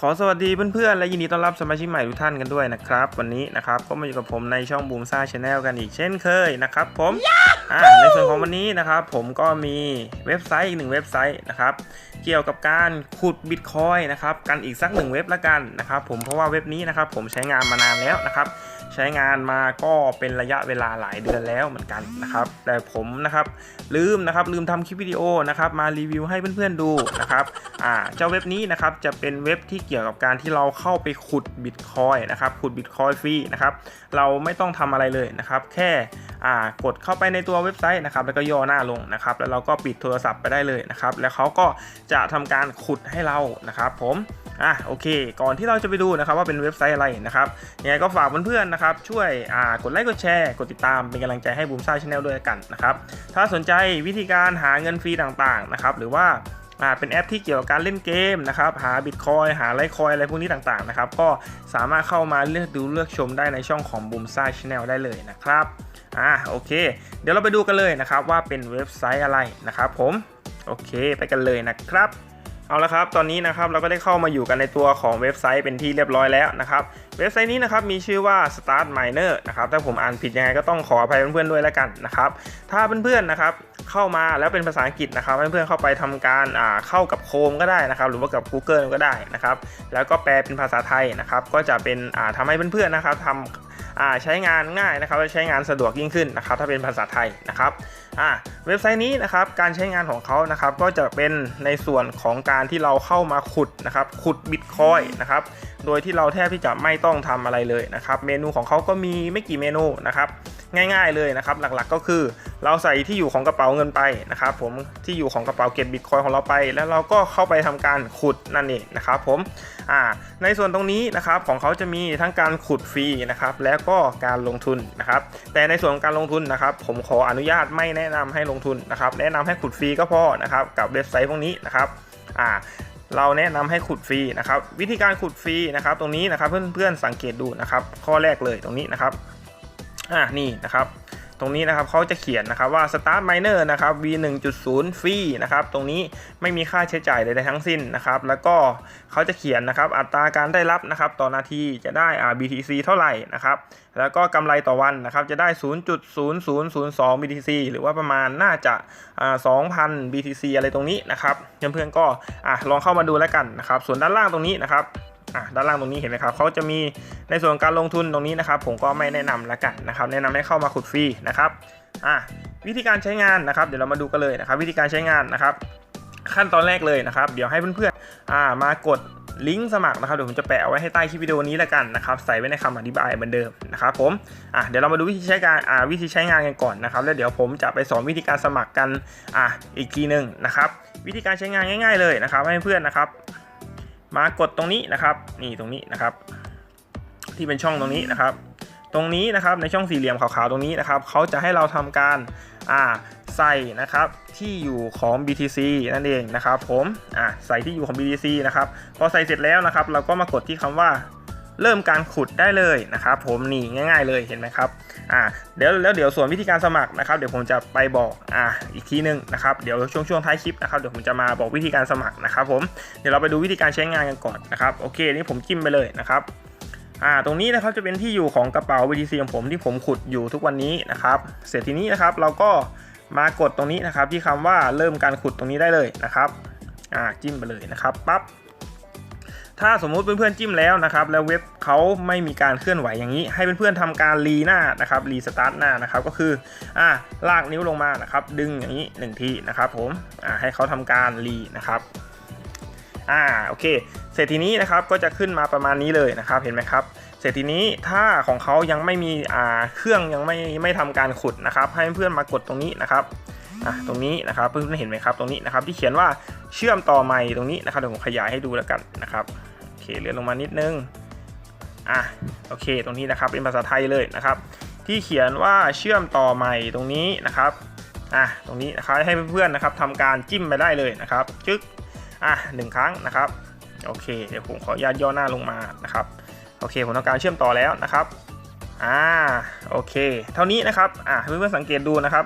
ขอสวัสดีเพื่อนๆ และยินดีต้อนรับสมาชิกใหม่ทุกท่านกันด้วยนะครับ วันนี้นะครับก็มาอยู่กับผมในช่องบูมซ่าชาแนลกันอีกเช่นเคยนะครับผมอ่าในส่วนของวันนี้นะครับ ผมก็มีเว็บไซต์อีกหนึ่งเว็บไซต์นะครับ เกี่ยวกับการขุดบิตคอยนะครับกันอีกสักหนึ่งเว็บละกันนะครับ ผมเพราะว่าเว็บนี้นะครับ ผมใช้งานมานานแล้วนะครับ ใช้งานมาก็เป็นระยะเวลาหลายเดือนแล้วเหมือนกันนะครับแต่ผมนะครับลืมนะครับลืมทำคลิปวิดีโอนะครับมารีวิวให้เพื่อนๆดูนะครับอ่าเจ้าเว็บนี้นะครับจะเป็นเว็บที่เกี่ยวกับการที่เราเข้าไปขุดบิตคอยนะครับขุดบิตคอยฟรีนะครับเราไม่ต้องทำอะไรเลยนะครับแค่อ่ากดเข้าไปในตัวเว็บไซต์นะครับแล้วก็ย่อหน้าลงนะครับแล้วเราก็ปิดโทรศัพท์ไปได้เลยนะครับแล้วเขาก็จะทำการขุดให้เรานะครับผม อะโอเค ก่อนที่เราจะไปดูนะครับว่าเป็นเว็บไซต์อะไรนะครับยังไงก็ฝากเพื่อนๆนะครับช่วยอ่ากดไลค์กดแชร์กดติดตามเป็นกำลังใจให้บูมซ่าชาแนลด้วยกันนะครับถ้าสนใจวิธีการหาเงินฟรีต่างๆนะครับหรือว่าอ่าเป็นแอปที่เกี่ยวกับการเล่นเกมนะครับ หาบิตคอยหาไลท์คอยอะไรพวกนี้ต่างๆนะครับ ก็สามารถเข้ามาเลือกดูเลือกชมได้ในช่องของบูมซ่าชาแนลได้เลยนะครับอ่าโอเค เดี๋ยวเราไปดูกันเลยนะครับว่าเป็นเว็บไซต์อะไรนะครับผม โอเค ไปกันเลยนะครับ เอาละครับตอนนี้นะครับเราก็ได้เข้ามาอยู่กันในตัวของเว็บไซต์เป็นที่เรียบร้อยแล้วนะครับเว็บไซต์นี้นะครับมีชื่อว่า Start Miner นะครับถ้าผมอ่านผิดยังไงก็ต้องขออภัยเพื่อนๆด้วยแล้วกันนะครับถ้าเพื่อนๆนะครับเข้ามาแล้วเป็นภาษาอังกฤษนะครับเพื่อนๆเข้าไปทำการเข้ากับโคมก็ได้นะครับหรือว่ากับ Google ก็ได้นะครับแล้วก็แปลเป็นภาษาไทยนะครับก็จะเป็นอ่าทำให้เพื่อนๆนะครับทำใช้งานง่ายนะครับและใช้งานสะดวกยิ่งขึ้นนะครับถ้าเป็นภาษาไทยนะครับ อ่าเว็บไซต์นี้นะครับการใช้งานของเขานะครับก็จะเป็นในส่วนของการที่เราเข้ามาขุดนะครับขุดบิตคอยนะครับโดยที่เราแทบที่จะไม่ต้องทำอะไรเลยนะครับเมนูของเขาก็มีไม่กี่เมนูนะครับง่ายๆเลยนะครับหลักๆก็คือเราใส่ที่อยู่ของกระเป๋าเงินไปนะครับผมที่อยู่ของกระเป๋าเก็บบิตคอยของเราไป แล้วเราก็เข้าไปทำการขุดนั่นเองนะครับผมอ่าในส่วนตรงนี้นะครับของเขาจะมีทั้งการขุดฟรีนะครับแล้วก็การลงทุนนะครับแต่ในส่วนของการลงทุนนะครับผมขออนุญาตไม่แนะแนำให้ลงทุนนะครับ แนะนำให้ขุดฟรีก็พอนะครับ กับเว็บไซต์พวกนี้นะครับอ่าเราแนะนำให้ขุดฟรีนะครับ วิธีการขุดฟรีนะครับ ตรงนี้นะครับเพื่อนๆสังเกตดูนะครับ ข้อแรกเลยตรงนี้นะครับอ่านี่นะครับ ตรงนี้นะครับเขาจะเขียนนะครับว่า start miner นะครับ v 1.0ฟรีนะครับตรงนี้ไม่มีค่าใช้จ่ายใดๆทั้งสิ้นนะครับแล้วก็เขาจะเขียนนะครับอัตราการได้รับนะครับต่อนาทีจะได้อ่า BTC เท่าไหร่นะครับแล้วก็กำไรต่อวันนะครับจะได้ 0.0002 BTC หรือว่าประมาณน่าจะอ่า2,000 BTC อะไรตรงนี้นะครับเพื่อนๆก็อะลองเข้ามาดูแล้วกันนะครับส่วนด้านล่างตรงนี้นะครับ อะด้านล่างตรงนี้เห็นไหมครับเขาจะมีในส่วนการลงทุนตรงนี้นะครับ ผมก็ไม่แนะนำแล้วกันนะครับ แนะนำให้เข้ามาขุดฟรีนะครับอะวิธีการใช้งานนะครับ เดี๋ยวเรามาดูกันเลยนะครับ วิธีการใช้งานนะครับ ขั้นตอนแรกเลยนะครับ เดี๋ยวให้เพื่อนๆอ่ามากดลิงก์สมัครนะครับเดี๋ยวผมจะแปะเอาไว้ให้ใต้คลิปวิดีโอนี้แล้วกันนะครับใส่ไว้ในคำอธิบายเหมือนเดิมนะครับผมอะเดี๋ยวเรามาดูวิธีใช้การอ่าวิธีใช้งานกันก่อนนะครับแล้วเดี๋ยวผมจะไปสอนวิธีการสมัครกันอะอีกทีหนึ่งนะครับ วิธีการใช้งานง่าย ๆเลยนะครับให้เพื่อนนะครับ มากดตรงนี้นะครับ นี่ตรงนี้นะครับ ที่เป็นช่องตรงนี้นะครับ ตรงนี้นะครับในช่องสี่เหลี่ยมขาวๆตรงนี้นะครับเขาจะให้เราทำการอ่าใส่นะครับที่อยู่ของ BTC นั่นเองนะครับผมอ่าใส่ที่อยู่ของ BTC นะครับพอใส่เสร็จแล้วนะครับ เราก็มากดที่คำว่า เริ่มการขุดได้เลยนะครับผมนี่ง่าย ๆเลยเห็นไหมครับอ่าเดี๋ยวแล้วเดี๋ยวส่วนวิธีการสมัครนะครับเดี๋ยวผมจะไปบอกอ่าอีกทีหนึงนะครับเดี๋ยวช่วงช่วงท้ายคลิปนะครับเดี๋ยวผมจะมาบอกวิธีการสมัครนะครับผมเดี๋ยวเราไปดูวิธีการใช้งานกันก่อนนะครับโอเคนี่ผมจิ้มไปเลยนะครับอ่าตรงนี้นะครับจะเป็นที่อยู่ของกระเป๋า BTC ของผมที่ผมขุดอยู่ทุกวันนี้นะครับเสร็จทีนี้นะครับเราก็มากดตรงนี้นะครับที่คำว่าเริ่มการขุดตรงนี้ได้เลยนะครับอ่าจิ้มไปเลยนะครับปั๊บ ถ้าสมมุติเพื่อนๆจิ้มแล้วนะครับแล้วเว็บเขาไม่มีการเคลื่อนไหวอย่างนี้ ให้เพื่อนๆทำการรีหน้านะครับรีสตาร์ทหน้านะครับก็คืออ่าลากนิ้วลงมานะครับดึงอย่างนี้หนึ่งทีนะครับผมอ่าให้เขาทำการรีนะครับอ่าโอเค เสร็จทีนี้นะครับก็จะขึ้นมาประมาณนี้เลยนะครับเห็นไหมครับเสร็จทีนี้ถ้าของเขายังไม่มีอ่าเครื่องยังไม่ไม่ทำการขุดนะครับ ให้เพื่อนมากดตรงนี้นะครับ อะตรงนี้นะครับเพื่อนๆเห็นไหมครับตรงนี้นะครับที่เขียนว่าเชื่อมต่อใหม่ตรงนี้นะครับเดี๋ยวผมขยายให้ดูแล้วกันนะครับโอเคเลื่อนลงมานิดนึงอะโอเค ตรงนี้นะครับเป็นภาษาไทยเลยนะครับ ที่เขียนว่าเชื่อมต่อใหม่ตรงนี้นะครับอะตรงนี้นะครับให้เพื่อนๆนะครับทำการจิ้มไปได้เลยนะครับจึ๊กอะหนึ่งครั้งนะครับโอเคเดี๋ยวผมขออนุญาตย่อหน้าลงมานะครับโอเคผมต้องการเชื่อมต่อแล้วนะครับอ่าโอเค เท่านี้นะครับอ่าเพื่อนๆสังเกตดูนะครับ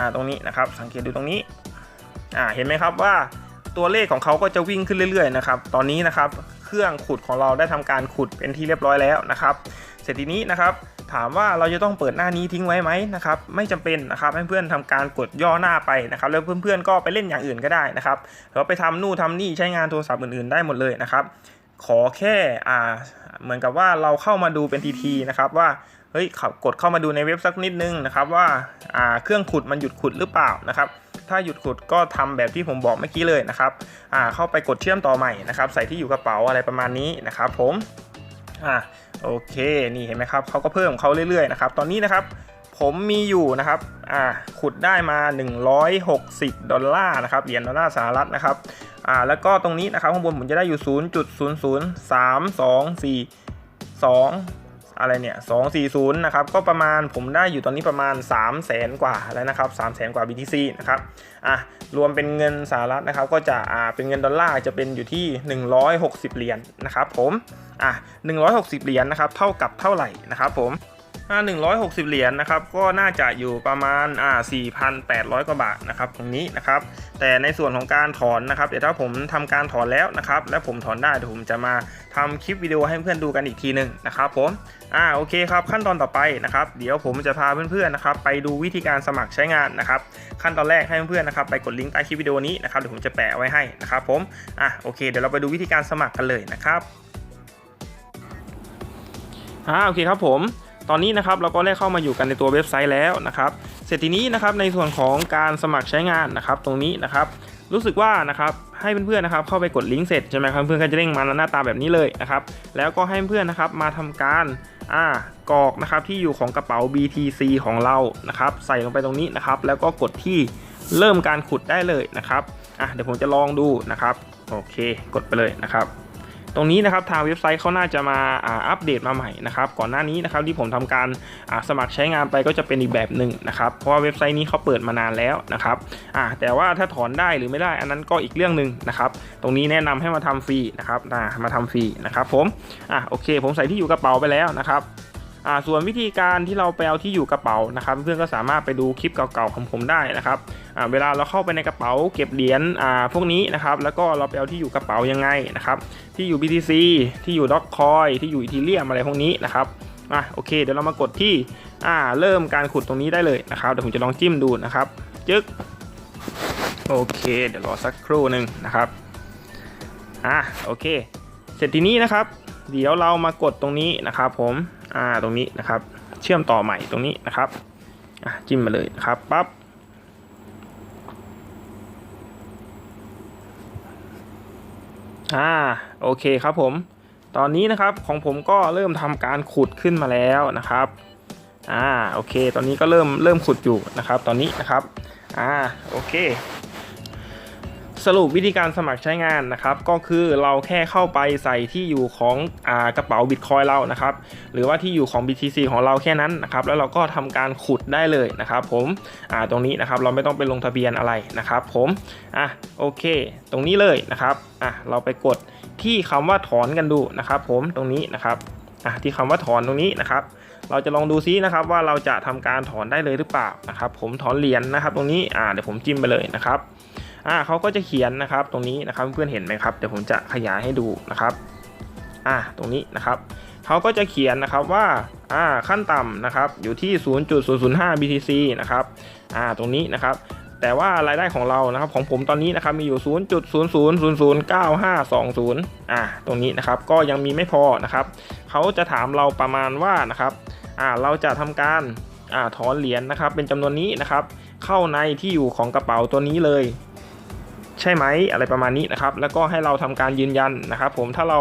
อ่าตรงนี้นะครับสังเกตดูตรงนี้อ่าเห็นไหมครับว่าตัวเลขของเขาก็จะวิ่งขึ้นเรื่อยๆนะครับตอนนี้นะครับเครื่องขุดของเราได้ทำการขุดเป็นที่เรียบร้อยแล้วนะครับ เสร็จทีนี้นะครับถามว่าเราจะต้องเปิดหน้านี้ทิ้งไว้ไหมนะครับไม่จำเป็นนะครับให้เพื่อนทำการกดย่อหน้าไปนะครับแล้วเพื่อนๆก็ไปเล่นอย่างอื่นก็ได้นะครับแล้วไปทำนู่นทำนี่ใช้งานโทรศัพท์อื่นๆได้หมดเลยนะครับขอแค่อ่าเหมือนกับว่าเราเข้ามาดูเป็นทีๆนะครับว่า เฮ้ยขับกดเข้ามาดูในเว็บสักนิดนึงนะครับว่าอ่าเครื่องขุดมันหยุดขุดหรือเปล่านะครับ ถ้าหยุดขุดก็ทำแบบที่ผมบอกเมื่อกี้เลยนะครับอ่าเข้าไปกดเชื่อมต่อใหม่นะครับ ใส่ที่อยู่กระเป๋าอะไรประมาณนี้นะครับ ผมอ่าโอเคนี่เห็นไหมครับเขาก็เพิ่มเขาเรื่อยๆนะครับตอนนี้นะครับผมมีอยู่นะครับอ่าขุดได้มา 160 ดอลลาร์นะครับเหรียญดอลลาร์สหรัฐนะครับอ่าแล้วก็ตรงนี้นะครับข้างบนผมจะได้อยู่ 0.00324 2 อะไรเนี่ย240นะครับ ก็ประมาณผมได้อยู่ตอนนี้ประมาณ 3 0 0แสนกว่าแล้วนะครับ3 0 0แสนกว่า BTC นะครับ อะ รวมเป็นเงินสหรัฐนะครับ ก็จะ อ่า เป็นเงินดอลลาร์จะเป็นอยู่ที่ 160 เหรียญนะครับผม อะ 160 เหรียญนะครับ เท่ากับเท่าไหร่นะครับผม อ่า160 เหรียญนะครับก็น่าจะอยู่ประมาณอ่า4,800 กว่าบาทนะครับตรงนี้นะครับแต่ในส่วนของการถอนนะครับเดี๋ยวถ้าผมทำการถอนแล้วนะครับและผมถอนได้เดี๋ยวผมจะมาทำคลิปวิดีโอให้เพื่อนดูกันอีกทีหนึ่งนะครับผมอ่าโอเคครับขั้นตอนต่อไปนะครับเดี๋ยวผมจะพาเพื่อนๆนะครับไปดูวิธีการสมัครใช้งานนะครับขั้นตอนแรกให้เพื่อนๆนะครับไปกดลิงก์ใต้คลิปวิดีโอนี้นะครับเดี๋ยวผมจะแปะไว้ให้นะครับผมอะโอเคเดี๋ยวเราไปดูวิธีการสมัครกันเลยนะครับอ่าโอเคครับผม ตอนนี้นะครับเราก็ได้เข้ามาอยู่กันในตัวเว็บไซต์แล้วนะครับเสร็จทีนี้นะครับในส่วนของการสมัครใช้งานนะครับ ตรงนี้นะครับรู้สึกว่านะครับให้เพื่อนๆนะครับเข้าไปกดลิงก์เสร็จใช่ไหมครับเพื่อนก็จะเด้งมาหน้าตาแบบนี้เลยนะครับแล้วก็ให้เพื่อนนะครับมาทำการอ่ากรอกนะครับที่อยู่ของกระเป๋า BTC ของเรานะครับใส่ลงไปตรงนี้นะครับแล้วก็กดที่เริ่มการขุดได้เลยนะครับอะเดี๋ยวผมจะลองดูนะครับโอเค กดไปเลยนะครับ ตรงนี้นะครับทางเว็บไซต์เขาน่าจะมาอ่าอัปเดตมาใหม่นะครับก่อนหน้านี้นะครับที่ผมทำการอ่าสมัครใช้งานไปก็จะเป็นอีกแบบหนึ่งนะครับเพราะว่าเว็บไซต์นี้เขาเปิดมานานแล้วนะครับอ่าแต่ว่าถ้าถอนได้หรือไม่ได้อันนั้นก็อีกเรื่องหนึ่งนะครับตรงนี้แนะนำให้มาทำฟรีนะครับมาทำฟรีนะครับผมอ่าโอเค ผมใส่ที่อยู่กระเป๋าไปแล้วนะครับ อ่าส่วนวิธีการที่เราไปเอาที่อยู่กระเป๋านะครับ เพื่อนก็สามารถไปดูคลิปเก่าๆของผมได้นะครับอ่าเวลาเราเข้าไปในกระเป๋าเก็บเหรียญอ่าพวกนี้นะครับแล้วก็เราไปเอาที่อยู่กระเป๋ายังไงนะครับที่อยู่ BTC ที่อยู่ Dogecoin ที่อยู่อีทีเรียมอะไรพวกนี้นะครับอะโอเคเดี๋ยวเรามากดที่อ่าเริ่มการขุดตรงนี้ได้เลยนะครับเดี๋ยวผมจะลองจิ้มดูนะครับจึ๊กโอเคเดี๋ยวรอสักครู่หนึ่งนะครับอะโอเค เสร็จทีนี้นะครับ เดี๋ยวเรามากดตรงนี้นะครับผม อ่าตรงนี้นะครับ เชื่อมต่อใหม่ตรงนี้นะครับอะจิ้มมาเลยนะครับปั๊บอ่าโอเคครับผม ตอนนี้นะครับของผมก็เริ่มทำการขุดขึ้นมาแล้วนะครับอ่าโอเค ตอนนี้ก็เริ่มเริ่มขุดอยู่นะครับ ตอนนี้นะครับอ่าโอเค สรุปวิธีการสมัครใช้งานนะครับ ก็คือเราแค่เข้าไปใส่ที่อยู่ของอกระเป๋าบิตคอยเรานะครับ หรือว่าที่อยู่ของ BTC ของเราแค่นั้นนะครับ แล้วเราก็ทำการขุดได้เลยนะครับผมตรงนี้นะครับเราไม่ต้องไปลงทะเบียนอะไรนะครับผมอะโอเค ตรงนี้เลยนะครับอะเราไปกดที่คำว่าถอนกันดูนะครับผมตรงนี้นะครับอะที่คำว่าถอนตรงนี้นะครับเราจะลองดูซินะครับว่าเราจะทำการถอนได้เลยหรือเปล่านะครับผมถอนเหรียญนะครับ ตรงนี้อ่าเดี๋ยวผมจิ้มไปเลยนะครับ อ่าเขาก็จะเขียนนะครับตรงนี้นะครับเพื่อนเห็นไหมครับเดี๋ยวผมจะขยายให้ดูนะครับอ่าตรงนี้นะครับเขาก็จะเขียนนะครับว่าอ่าขั้นต่ำนะครับอยู่ที่ 0.005 BTC นะครับอ่าตรงนี้นะครับแต่ว่ารายได้ของเรานะครับของผมตอนนี้นะครับมีอยู่ 0.00009520 อ่าตรงนี้นะครับก็ยังมีไม่พอนะครับเขาจะถามเราประมาณว่านะครับอ่าเราจะทำการอ่าถอนเหรียญนะครับเป็นจำนวนนี้นะครับเข้าในที่อยู่ของกระเป๋าตัวนี้เลย ใช่ไหมอะไรประมาณนี้นะครับ แล้วก็ให้เราทำการยืนยันนะครับผมถ้าเรา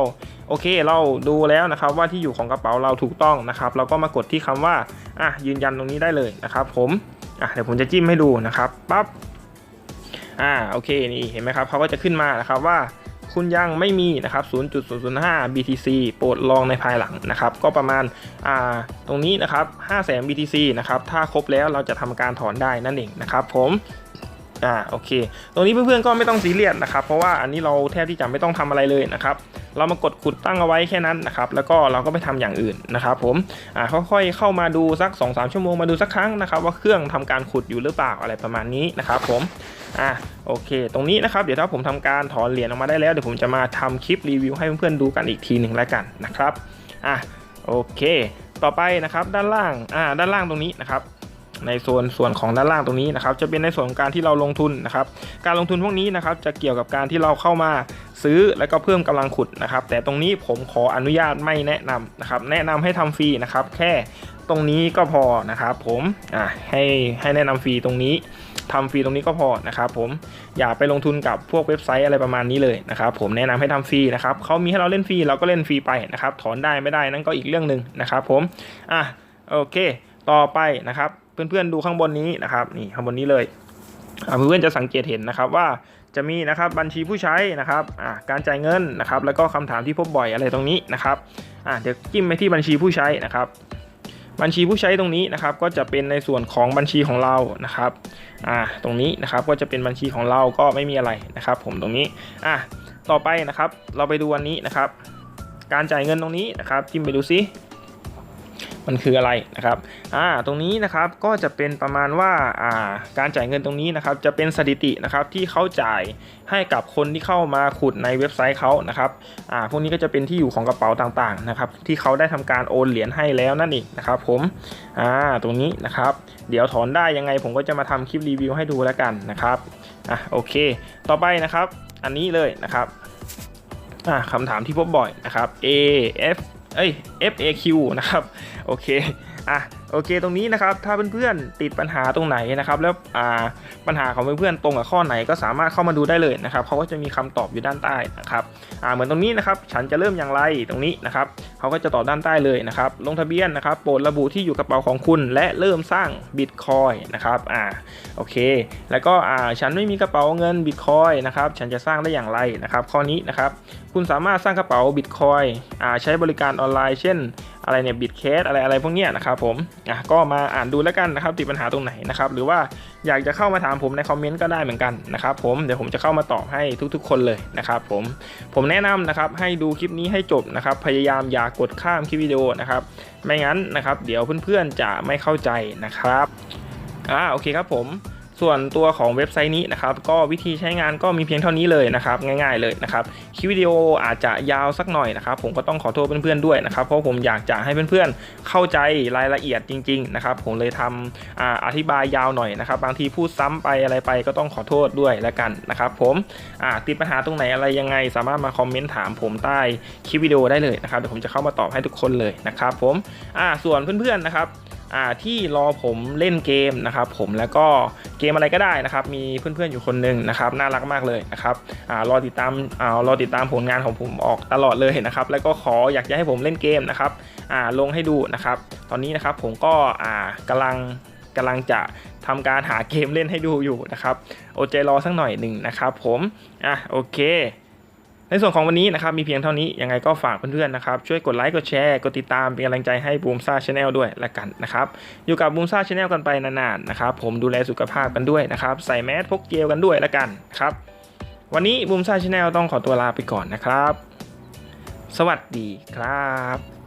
โอเคเราดูแล้วนะครับว่าที่อยู่ของกระเป๋าเราถูกต้องนะครับเราก็มากดที่คำว่าอะยืนยันตรงนี้ได้เลยนะครับผมอะเดี๋ยวผมจะจิ้มให้ดูนะครับปั๊บอ่าโอเคนี่เห็นไหมครับเขาก็จะขึ้นมานะครับว่าคุณยังไม่มีนะครับ 0.005 BTC โปรดลองในภายหลังนะครับ ก็ประมาณอ่าตรงนี้นะครับ500,000 BTC นะครับ ถ้าครบแล้วเราจะทำการถอนได้นั่นเองนะครับผม อ่าโอเค ตรงนี้เพื่อนๆก็ไม่ต้องซีเรียสนะครับ เพราะว่าอันนี้เราแทบที่จะไม่ต้องทำอะไรเลยนะครับ เรามากดขุดตั้งเอาไว้แค่นั้นนะครับ แล้วก็เราก็ไปทำอย่างอื่นนะครับ ผมอ่าค่อยๆเข้ามาดูสัก 2-3 ชั่วโมงมาดูสักครั้งนะครับว่าเครื่องทำการขุดอยู่หรือเปล่าอะไรประมาณนี้นะครับผมอ่าโอเค ตรงนี้นะครับเดี๋ยวถ้าผมทำการถอนเหรียญออกมาได้แล้วเดี๋ยวผมจะมาทำคลิปรีวิวให้เพื่อนๆดูกันอีกทีหนึ่งแล้วกันนะครับอะโอเค ต่อไปนะครับด้านล่างอ่าด้านล่างตรงนี้นะครับ ในโซนส่วนของด้านล่างตรงนี้นะครับจะเป็นในส่วนของการที่เราลงทุนนะครับการลงทุนพวกนี้นะครับจะเกี่ยวกับการที่เราเข้ามาซื้อแล้วก็เพิ่มกำลังขุดนะครับ แต่ตรงนี้ผมขออนุญาตไม่แนะนำนะครับแนะนำให้ทำฟรีนะครับแค่ตรงนี้ก็พอนะครับผมอ่าให้ให้แนะนำฟรีตรงนี้ทำฟรีตรงนี้ก็พอนะครับผมอย่าไปลงทุนกับพวกเว็บไซต์อะไรประมาณนี้เลยนะครับผมแนะนำให้ทำฟรีนะครับเขามีให้เราเล่นฟรีเราก็เล่นฟรีไปนะครับถอนได้ไม่ได้นั่นก็อีกเรื่องหนึ่งนะครับผมอะโอเค ต่อไปนะครับ เพื่อนๆดูข้างบนนี้นะครับนี่ข้างบนนี้เลยเพื่อนๆจะสังเกตเห็นนะครับว่าจะมีนะครับบัญชีผู้ใช้นะครับการจ่ายเงินนะครับแล้วก็คำถามที่พบบ่อยอะไรตรงนี้นะครับเดี๋ยวจิ้มไปที่บัญชีผู้ใช้นะครับ บัญชีผู้ใช้ตรงนี้นะครับก็จะเป็นในส่วนของบัญชีของเรานะครับตรงนี้นะครับก็จะเป็นบัญชีของเราก็ไม่มีอะไรนะครับ ผมตรงนี้อะต่อไปนะครับเราไปดูอันนี้นะครับ การจ่ายเงินตรงนี้นะครับจิ้มไปดูซิ มันคืออะไรนะครับอ่าตรงนี้นะครับก็จะเป็นประมาณว่าอ่าการจ่ายเงินตรงนี้นะครับจะเป็นสถิตินะครับที่เขาจ่ายให้กับคนที่เข้ามาขุดในเว็บไซต์เขานะครับอ่าพวกนี้ก็จะเป็นที่อยู่ของกระเป๋าต่างๆนะครับที่เขาได้ทำการโอนเหรียญให้แล้วนั่นเองนะครับผมอ่าตรงนี้นะครับเดี๋ยวถอนได้ยังไงผมก็จะมาทำคลิปรีวิวให้ดูแล้วกันนะครับอะโอเค ต่อไปนะครับอันนี้เลยนะครับอ่าคำถามที่พบบ่อยนะครับ A F เอ้ย FAQ นะครับโอเคอะโอเคตรงนี้นะครับถ้าเพื่อนๆติดปัญหาตรงไหนนะครับ แล้วอ่าปัญหาของเพื่อนๆตรงกับข้อไหนก็สามารถเข้ามาดูได้เลยนะครับเขาก็จะมีคำตอบอยู่ด้านใต้นะครับอ่าเหมือนตรงนี้นะครับ ฉันจะเริ่มอย่างไรตรงนี้นะครับ เขาก็จะตอบด้านใต้เลยนะครับ ลงทะเบียนนะครับ โปรดระบุที่อยู่กระเป๋าของคุณ และเริ่มสร้างบิตคอยนะครับอ่าโอเค แล้วก็อ่าฉันไม่มีกระเป๋าเงินบิตคอยนะครับฉันจะสร้างได้อย่างไรนะครับ ข้อนี้นะครับคุณสามารถสร้างกระเป๋าบิตคอยอ่าใช้บริการออนไลน์ เช่นอะไรเนี่ยบิตเคสอะไรอะไรพวกเนี้ยนะครับผมอะก็มาอ่านดูแล้วกันนะครับติดปัญหาตรงไหนนะครับหรือว่าอยากจะเข้ามาถามผมในคอมเมนต์ก็ได้เหมือนกันนะครับผมเดี๋ยวผมจะเข้ามาตอบให้ทุกๆ คนเลยนะครับผมผมแนะนำนะครับให้ดูคลิปนี้ให้จบนะครับพยายามอย่ากกดข้ามคลิปวิดีโอนะครับไม่งั้นนะครับ เดี๋ยวเพื่อนๆจะไม่เข้าใจนะครับอ่าโอเคครับผม ส่วนตัวของเว็บไซต์นี้นะครับก็วิธีใช้งานก็มีเพียงเท่านี้เลยนะครับง่ายๆเลยนะครับคลิปวิดีโออาจจะยาวสักหน่อยนะครับผมก็ต้องขอโทษเพื่อนๆด้วยนะครับเพราะผมอยากจะให้เพื่อนๆเข้าใจรายละเอียดจริงๆนะครับผมเลยทำอ่าอธิบายยาวหน่อยนะครับบางทีพูดซ้ำไปอะไรไปก็ต้องขอโทษด้วยแล้วกันนะครับผมอ่าติดปัญหาตรงไหนอะไรยังไง สามารถมาคอมเมนต์ถามผมใต้คลิปวิดีโอได้เลยนะครับเดี๋ยวผมจะเข้ามาตอบให้ทุกคนเลยนะครับผมอ่าส่วนเพื่อนๆนะครับ ที่รอผมเล่นเกมนะครับผมแล้วก็เกมอะไรก็ได้นะครับ มีเพื่อนๆอยู่คนหนึ่งนะครับน่ารักมากเลยนะครับอรอติดตามอรอติดตามผลงานของผมออกตลอดเลยนะครับ แล้วก็ขออยากจะให้ผมเล่นเกมนะครับลงให้ดูนะครับ ตอนนี้นะครับผมก็อ่ากำลังกำลังจะทำการหาเกมเล่นให้ดูอยู่นะครับอดใจรอสักหน่อยหนึ่งนะครับ ผมอะโอเค ในส่วนของวันนี้นะครับมีเพียงเท่านี้ยังไงก็ฝากเพื่อนๆนะครับช่วยกดไลค์กดแชร์กดติดตามเป็นกำลังใจให้บูมซ่าชาแนลด้วยละกันนะครับอยู่กับบูมซ่าชาแนลกันไปนานๆนะครับผมดูแลสุขภาพกันด้วยนะครับใส่แมสพกเจลกันด้วยละกันครับวันนี้บูมซ่าชาแนลต้องขอตัวลาไปก่อนนะครับ สวัสดีครับ